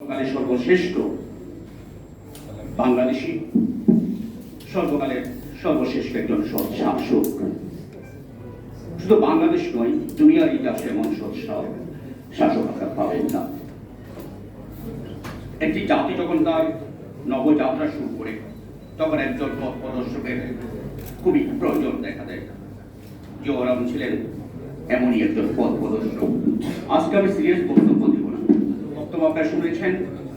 সর্বকালের সর্বশ্রেষ্ঠ বাংলাদেশি, সর্বকালের সর্বশ্রেষ্ঠ একজন সৎ শাসক। শুধু বাংলাদেশ নয়, দুনিয়ার ইতিহাসে এমন সৎ শাসক আপনারা পাবেন না। একটি জাতি যখন তার নবযাত্রা শুরু করে, তখন একজন পথ প্রদর্শকের খুবই প্রয়োজন দেখা দেয়। জিয়াউর ছিলেন এমনই একজন পথ প্রদর্শক। আজকে আমি সিরিয়াস বক্তব্য আপনারা শুনেছেন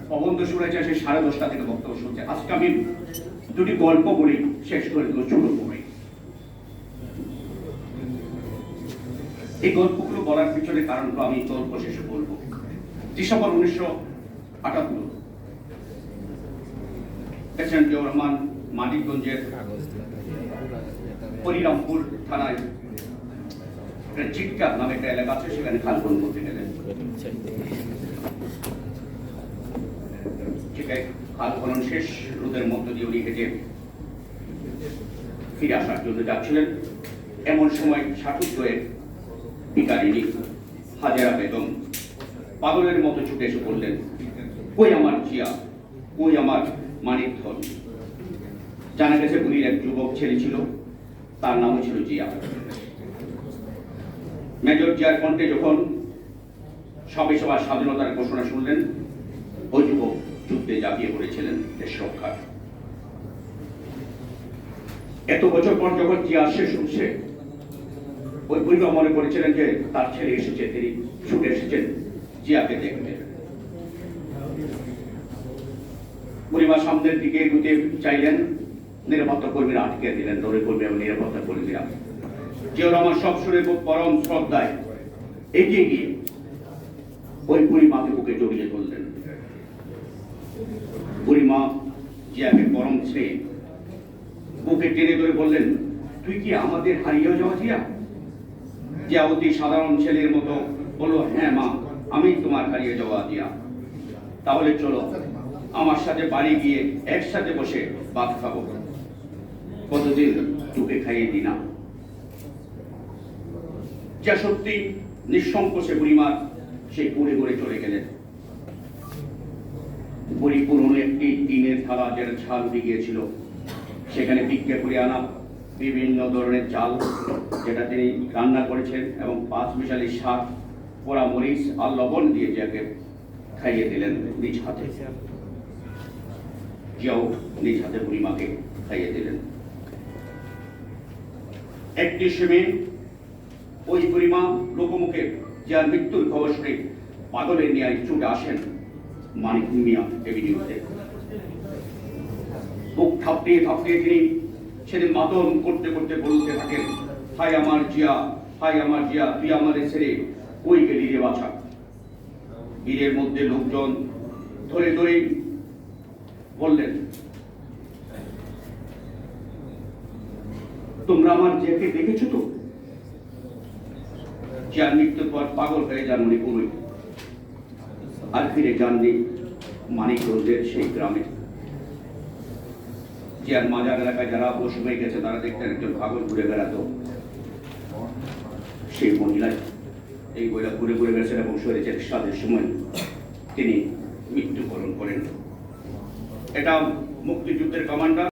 প্রবন্ধ শুনেছেন, সে সাড়ে দশটা থেকে বক্তব্য শুনছে। আজকে আমি দুটি গল্প বলি, শেষ করে দেবো ছোট করে এই গল্পগুলো বলার পিছনে কারণগুলো আমি গল্প শেষে বলব। ডিসেম্বর উনিশশো আটাত্তর। প্রেসিডেন্ট জিয়াউর রহমান মানিকগঞ্জের হরিরামপুর থানায় চিটকা নামে একটা এলাকা আছে, সেখানে খালবন করতে গেলেন চিটকায় খাল খনন শেষ, রোদের মধ্য দিয়ে উনি হেঁটে ফিরে আসার জন্য যাচ্ছিলেন। এমন সময় ষাটুর হয়ে ভিকারিনী হাজারা বেগম পাগলের মতো ছুটে এসে বললেন, কই আমার জিয়া? কই আমার মানিক ধন? জানা গেছে উনির এক যুবক ছেলে ছিল, তার নামও ছিল জিয়া। মেজর জিয়ার কণ্ঠে যখন সবে সবার স্বাধীনতার ঘোষণা শুনলেন, ওই যুবক যুদ্ধে ঝাঁপিয়ে পড়েছিলেন দেশ রক্ষার। এত বছর পর যখন জিয়া শেষ হচ্ছে, ওই পরিবার মনে করেছিলেন যে তার ছেলে এসেছে, তিনি ছুটে এসেছেন জিয়াকে দেখতে। পরিবার সামনের দিকে এগুতে চাইলেন, নিরাপত্তা কর্মীরা আটকে দিলেন দৌড়ে কর্মী এবং নিরাপত্তা কর্মীরা। জিয়াউর রহমান সব খুব পরম শ্রদ্ধায় এগিয়ে গিয়ে ওই বুড়িমাকে বুকে জড়িয়ে ধরলেন। বুড়িমা জিয়াকে পরম স্নেহ বুকে টেনে ধরে বললেন, তুই কি আমাদের হারিয়ে যাওয়া জিয়া জিয়া অতি সাধারণ ছেলের মতো বলল হ্যাঁ মা, আমি তোমার হারিয়ে যাওয়া জিয়া তাহলে চলো, আমার সাথে বাড়ি গিয়ে একসাথে বসে ভাত খাব। কতদিন তোকে খাইয়ে দি না? যা সত্যি নিঃসংকোচে বুড়িমার সেই পুড়ে গড়ে চলে গেলেন। পরিপূর্ণ একটি টিনের থালা যেটা ছাল উঠে গিয়েছিল সেখানে বিক্রি করে আনা বিভিন্ন ধরনের চাল, যেটা তিনি রান্না করেছেন, এবং পাঁচ মিশালি শাক, পোড়া মরিচ আর লবণ দিয়ে যাকে খাইয়ে দিলেন নিজ হাতে। জিয়াও নিজ হাতে বুড়িমাকে খাইয়ে দিলেন। একটি সময় ওই বুড়িমা লোকমুখে যার মৃত্যুর খবর শুনে পাগলের নিয়ে ছুটে আসেন। মানিক মিয়া এভিনিউতে বুক থাপড়িয়ে থাপড়িয়ে তিনি সেদিন মাতন করতে করতে বলতে থাকেন হাই আমার জিয়া হাই আমার জিয়া, তুই আমাদের ছেড়ে ওই গেলি রে বাছা? বীরের মধ্যে লোকজন ধরে ধরে বললেন, তোমরা আমার জিয়াকে দেখেছ তো? যার মৃত্যুর পর পাগল হয়ে যান উনি পুরোই আর ফিরে যাননি মানিকগঞ্জের সেই গ্রামে। জিয়ার মাজার এলাকায় যারা বসে হয়ে গেছে, তারা দেখতেন একজন পাগল ঘুরে বেড়াতো। সেই মহিলায় এই বইটা ঘুরে ঘুরে গেছেন এবং শরীরের চিকিৎসাদের সময় তিনি মৃত্যুবরণ করেন। এটা মুক্তিযুদ্ধের কমান্ডার